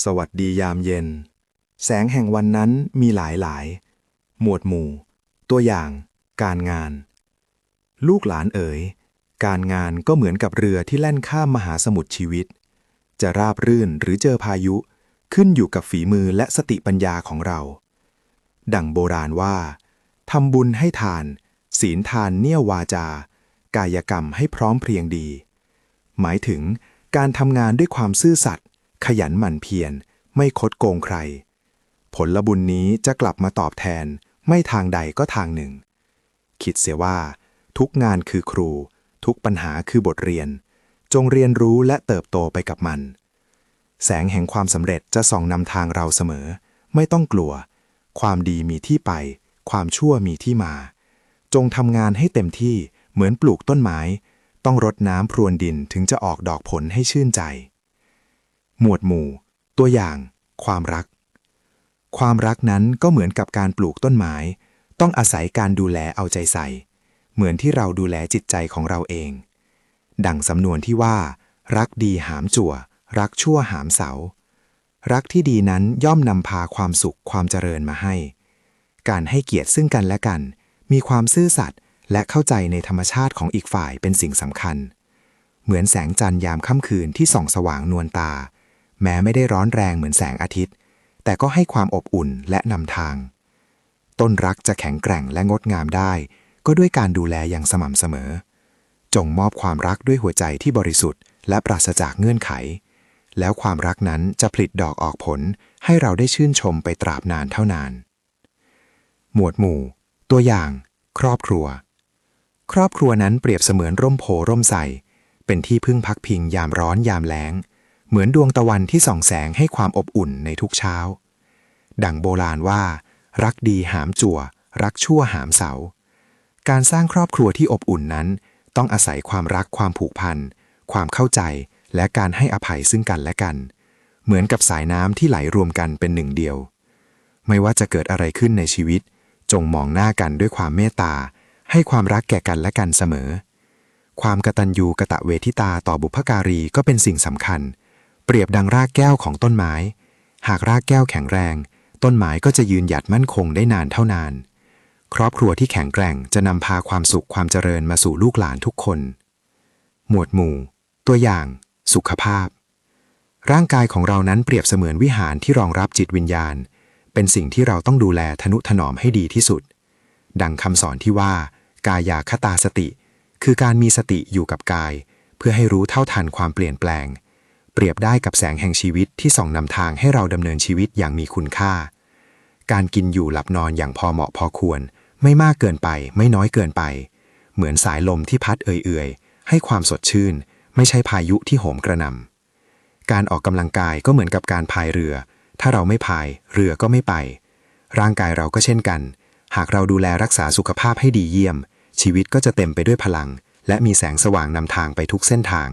สวัสดียามเย็น แสงแห่งวันนั้นมีหลายหลาย หมวดหมู่ ตัวอย่าง การงาน ลูกหลานเอ๋ย การงานก็เหมือนกับเรือที่แล่นข้ามมหาสมุทรชีวิต จะราบรื่นหรือเจอพายุ ขึ้นอยู่กับฝีมือและสติปัญญาของเรา ดั่งโบราณว่าทำบุญให้ทาน ศีลทานเนี่ยวาจา กายกรรมให้พร้อมเพรียงดี หมายถึงการทำงานด้วยความซื่อสัตย์ ขยันหมั่นเพียร ไม่คดโกงใคร ผลบุญนี้จะกลับมาตอบแทน ไม่ทางใดก็ทางหนึ่ง คิดเสียว่า ทุกงานคือครู ทุกปัญหาคือบทเรียน จงเรียนรู้และเติบโตไปกับมัน แสงแห่งความสำเร็จจะส่องนำทางเราเสมอ ไม่ต้องกลัว ความดีมีที่ไป ความชั่วมีที่มา จงทำงานให้เต็มที่เหมือนปลูกต้นไม้ ต้องรดน้ำพรวนดินถึงจะออกดอกผลให้ชื่นใจ หมวดหมู่ ตัวอย่าง ความรัก ความรักนั้นก็เหมือนกับการปลูกต้นไม้ ต้องอาศัยการดูแลเอาใจใส่ เหมือนที่เราดูแลจิตใจของเราเอง ดังสำนวนที่ว่า รักดีหามจั่ว รักชั่วหามเสา รักที่ดีนั้นย่อมนำพาความสุขความเจริญมาให้ การให้เกียรติซึ่งกันและกัน มีความซื่อสัตย์และเข้าใจในธรรมชาติของอีกฝ่ายเป็นสิ่งสำคัญ เหมือนแสงจันทร์ยามค่ำคืนที่ส่องสว่างนวลตา แม้ไม่ได้ร้อนแรงเหมือนแสงอาทิตย์ แต่ก็ให้ความอบอุ่นและนำทาง ต้นรักจะแข็งแกร่งและงดงามได้ ก็ด้วยการดูแลอย่างสม่ำเสมอ จงมอบความรักด้วยหัวใจที่บริสุทธิ์ และปราศจากเงื่อนไข แล้วความรักนั้นจะผลิดอกออกผล ให้เราได้ชื่นชมไปตราบนานเท่านาน หมวดหมู่ ตัวอย่าง ครอบครัว ครอบครัวนั้นเปรียบเสมือนร่มโพร่มใสเป็นที่พึ่งพักพิงยามร้อนยามแล้ง เหมือนดวงตะวันที่ส่องแสงให้ความอบอุ่นในทุกเช้า ดังโบราณว่า รักดีหามจั่ว รักชั่วหามเสา การสร้างครอบครัวที่อบอุ่นนั้น ต้องอาศัยความรักความผูกพัน ความเข้าใจและการให้อภัยซึ่งกันและกัน เหมือนกับสายน้ำที่ไหลรวมกันเป็นหนึ่งเดียว ไม่ว่าจะเกิดอะไรขึ้นในชีวิต จงมองหน้ากันด้วยความเมตตา ให้ความรักแก่กันและกันเสมอ ความกตัญญูกะตะเวทิตาต่อบุพการีก็เป็นสิ่งสำคัญ เปรียบดังรากแก้วของต้นไม้ หากรากแก้วแข็งแรง ต้นไม้ก็จะยืนหยัดมั่นคงได้นานเท่านาน ครอบครัวที่แข็งแกร่งจะนำพาความสุขความเจริญมาสู่ลูกหลานทุกคน หมวดหมู่ ตัวอย่าง สุขภาพ ร่างกายของเรานั้นเปรียบเสมือนวิหารที่รองรับจิตวิญญาณ เป็นสิ่งที่เราต้องดูแลทนุถนอมให้ดีที่สุด ดังคำสอนที่ว่า กายาคตาสติ คือการมีสติอยู่กับกาย เพื่อให้รู้เท่าทันความเปลี่ยนแปลง เปรียบได้กับแสงแห่งชีวิตที่ส่องนำทางให้เราดำเนินชีวิตอย่างมีคุณค่า การกินอยู่หลับนอนอย่างพอเหมาะพอควร ไม่มากเกินไป ไม่น้อยเกินไป เหมือนสายลมที่พัดเอื่อยๆ ให้ความสดชื่น ไม่ใช่พายุที่โหมกระหน่ำการออกกำลังกายก็เหมือนกับการพายเรือ ถ้าเราไม่พาย เรือก็ไม่ไป ร่างกายเราก็เช่นกัน หากเราดูแลรักษาสุขภาพให้ดีเยี่ยม ชีวิตก็จะเต็มไปด้วยพลัง และมีแสงสว่างนำทางไปทุกเส้นทาง